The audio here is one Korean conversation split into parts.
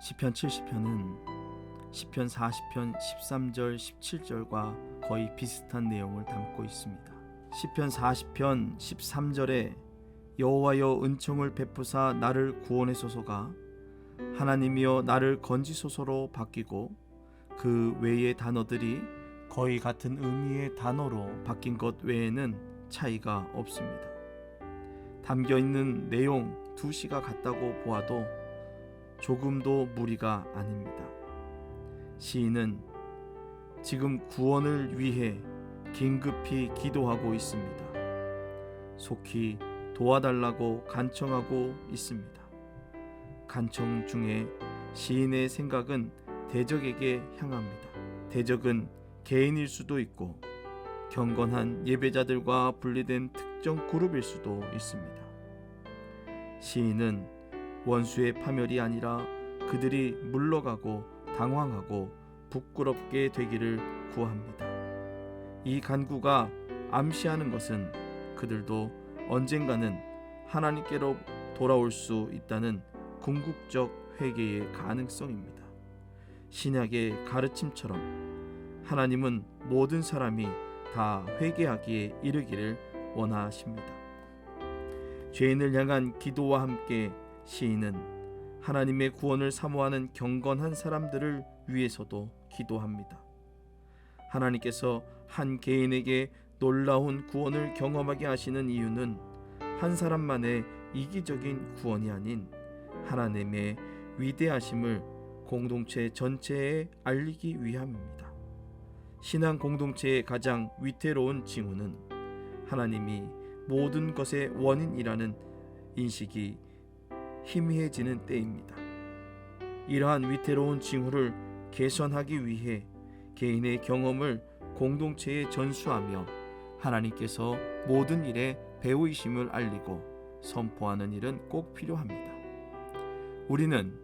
시편 70편은 시편 40편 13절 17절과 거의 비슷한 내용을 담고 있습니다. 시편 40편 13절에 여호와여 은총을 베푸사 나를 구원하소서가 하나님이여 나를 건지소서로 바뀌고 그 외의 단어들이 거의 같은 의미의 단어로 바뀐 것 외에는 차이가 없습니다. 담겨 있는 내용 두 시가 같다고 보아도 조금도 무리가 아닙니다. 시인은 지금 구원을 위해 긴급히 기도하고 있습니다. 속히 도와달라고 간청하고 있습니다. 간청 중에 시인의 생각은 대적에게 향합니다. 대적은 개인일 수도 있고 경건한 예배자들과 분리된 특정 그룹일 수도 있습니다. 시인은 원수의 파멸이 아니라 그들이 물러가고 당황하고 부끄럽게 되기를 구합니다. 이 간구가 암시하는 것은 그들도 언젠가는 하나님께로 돌아올 수 있다는 궁극적 회개의 가능성입니다. 신약의 가르침처럼 하나님은 모든 사람이 다 회개하기에 이르기를 원하십니다. 죄인을 향한 기도와 함께 시인은 하나님의 구원을 사모하는 경건한 사람들을 위해서도 기도합니다. 하나님께서 한 개인에게 놀라운 구원을 경험하게 하시는 이유는 한 사람만의 이기적인 구원이 아닌 하나님의 위대하심을 공동체 전체에 알리기 위함입니다. 신앙 공동체의 가장 위태로운 징후는 하나님이 모든 것의 원인이라는 인식이 희미해지는 때입니다. 이러한 위태로운 징후를 개선하기 위해 개인의 경험을 공동체에 전수하며 하나님께서 모든 일에 배우이심을 알리고 선포하는 일은 꼭 필요합니다. 우리는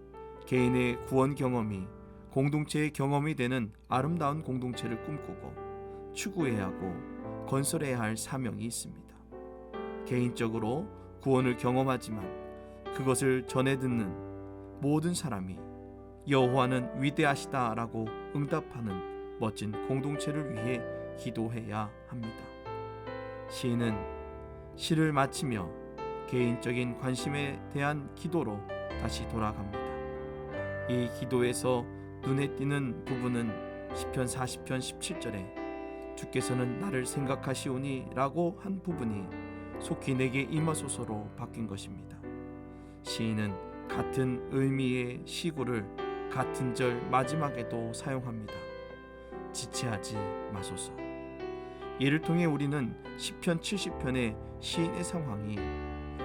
개인의 구원 경험이 공동체의 경험이 되는 아름다운 공동체를 꿈꾸고 추구해야 하고 건설해야 할 사명이 있습니다. 개인적으로 구원을 경험하지만 그것을 전해 듣는 모든 사람이 여호와는 위대하시다라고 응답하는 멋진 공동체를 위해 기도해야 합니다. 시인은 시를 마치며 개인적인 관심에 대한 기도로 다시 돌아갑니다. 이 기도에서 눈에 띄는 부분은 시편 40편 17절에 주께서는 나를 생각하시오니라고 한 부분이 속히 내게 임하소서로 바뀐 것입니다. 시인은 같은 의미의 시구를 같은 절 마지막에도 사용합니다. 지체하지 마소서. 이를 통해 우리는 시편 70편의 시인의 상황이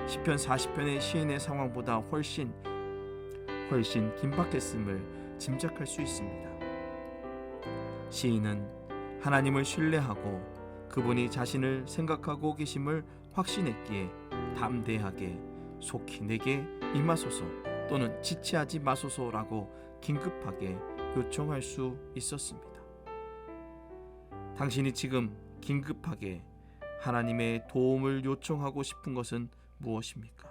시편 40편의 시인의 상황보다 훨씬 훨씬 긴박했음을 짐작할 수 있습니다. 시인은 하나님을 신뢰하고 그분이 자신을 생각하고 계심을 확신했기에 담대하게 속히 내게 임하소서 또는 지체하지 마소서라고 긴급하게 요청할 수 있었습니다. 당신이 지금 긴급하게 하나님의 도움을 요청하고 싶은 것은 무엇입니까?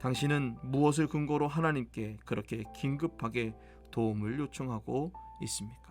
당신은 무엇을 근거로 하나님께 그렇게 긴급하게 도움을 요청하고 있습니까?